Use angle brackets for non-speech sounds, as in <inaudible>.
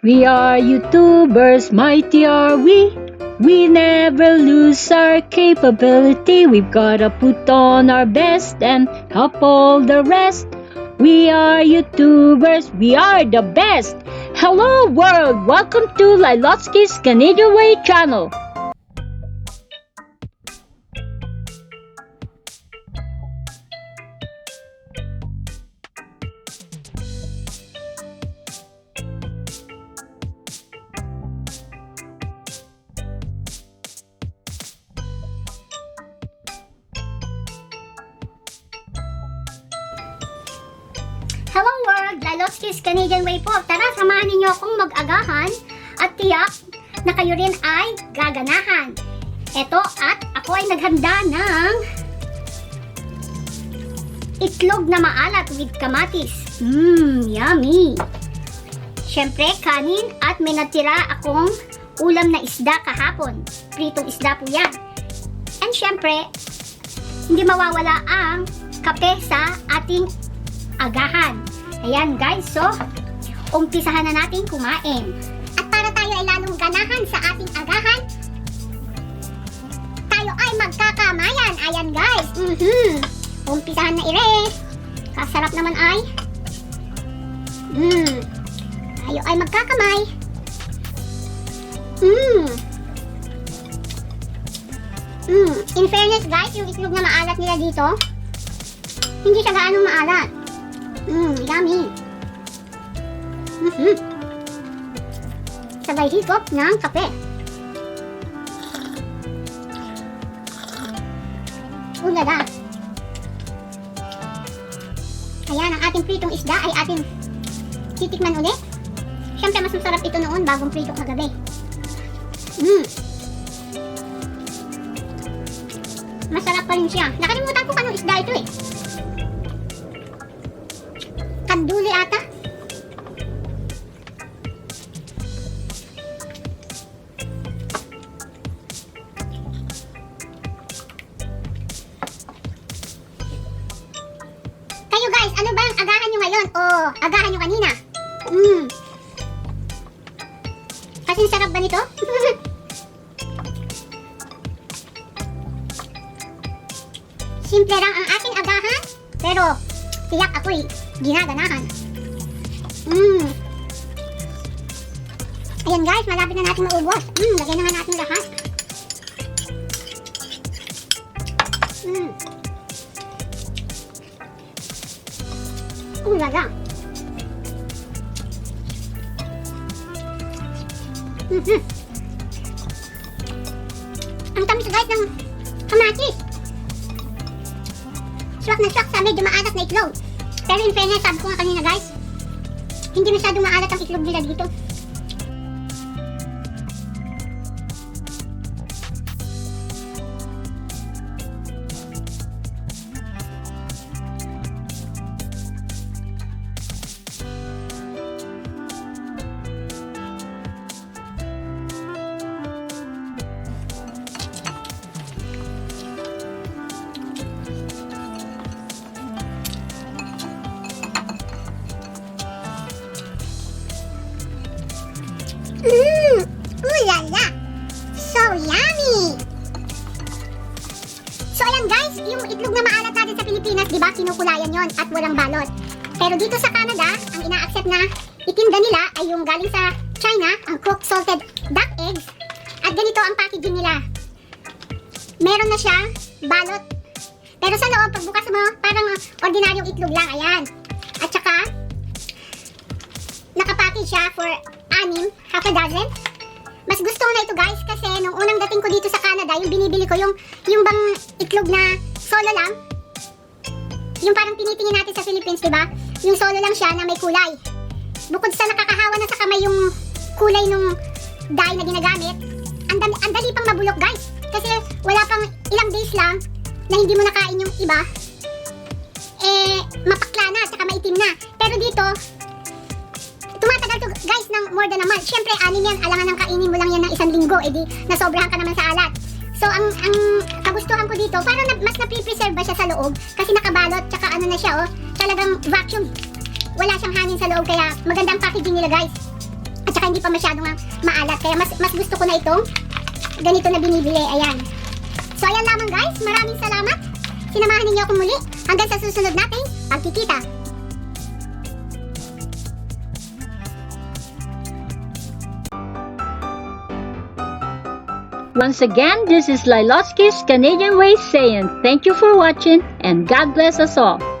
We are YouTubers, mighty are we. We never lose our capability. We've gotta put on our best and help all the rest. We are YouTubers, we are the best. Hello world, welcome to Lilotsky's Canadian Way channel. Laloskis Canadian Way po. Tara, samahan ninyo akong mag-agahan at tiyak na kayo rin ay gaganahan. Eto at ako ay naghanda ng itlog na maalat with kamatis. Mmm, yummy! Siyempre, kanin at may natira akong ulam na isda kahapon. Pritong isda po yan. And siyempre, hindi mawawala ang kape sa ating agahan. Ayan guys, so umpisahan na natin kumain. At para tayo ay lalong ganahan sa ating agahan, tayo ay magkakamayan. Ayan guys, mhm. Umpisahan na ire. Kasarap naman ay. Mm. Tayo ay magkakamay. Mm. Mm. In fairness guys, yung itlog na maalat nila dito, hindi siya gaano maalat. Mmm, yummy. Mm-hmm. Sabay higop ng kape. Ulala. Ayan, ang ating pritong isda ay ating titikman ulit. Siyempre, mas masarap ito noon bagong prito kagabi. Mmm. Masarap pa rin siya. Nakalimutan ko kanong isda ito eh. Kanduli ata. Kayo guys, ano ba ang agahan nyo ngayon? O agahan nyo kanina? Hmm. Kasi sarap ba nito? <laughs> Simple lang ang ating agahan, pero tiyak ako'y ginaganahan. Mmm. Ayan guys, malapit na natin maubos. Mmm, lagay na nga natin lahat. Mmm. Ulaga. Mhm. Ang tamis guys ng kamatis. Swak na swak sa medyo maalat na itlog. Pero in fairness, sabi ko nga kanina guys, hindi masyadong maalat ang itlog nila dito. Mmm! Ooh la la! So yummy! So ayan guys, yung itlog na maalat natin sa Pilipinas, di ba, kinukulayan yon at walang balot. Pero dito sa Canada, ang ina-accept na itinda nila ay yung galing sa China, ang cooked salted duck eggs. At ganito ang packaging nila. Meron na siya, balot. Pero sa loob, pagbukas mo, parang ordinaryong itlog lang, ayan. At saka, nakapackage siya for anim, half a dozen. Mas gusto ko na ito guys kasi nung unang dating ko dito sa Canada, yung binibili ko yung yung bang itlog na solo lang. Yung parang tinitingin natin sa Philippines, 'di ba? Yung solo lang siya na may kulay. Bukod sa nakakahawa na sa kamay yung kulay nung dye na ginagamit, ang dali, ang dali pang mabulok guys. Kasi wala pang ilang days lang na hindi mo nakain yung iba. Eh, mapakla na, tsaka maitim na. Pero dito, tumatagal to guys ng more than a month. Siyempre, anim yan, alangan ng kainin mo lang yan ng isang linggo, edi nasobrahan ka naman sa alat. So, ang ang kagustuhan ko dito, parang na, mas na-preserve ba siya sa loob? Kasi nakabalot, tsaka ano na siya, oh, talagang vacuum. Wala siyang hangin sa loob, kaya maganda ang packaging nila, guys. At Tsaka hindi pa masyadong ah, maalat. Kaya mas, mas gusto ko na itong ganito na binibili. Ayan. So ayan lamang guys. Maraming salamat. Sinamahan ninyo ako muli. Hanggang sa susunod natin pagkikita. Once again, this is Liloski's Canadian Way saying thank you for watching and God bless us all.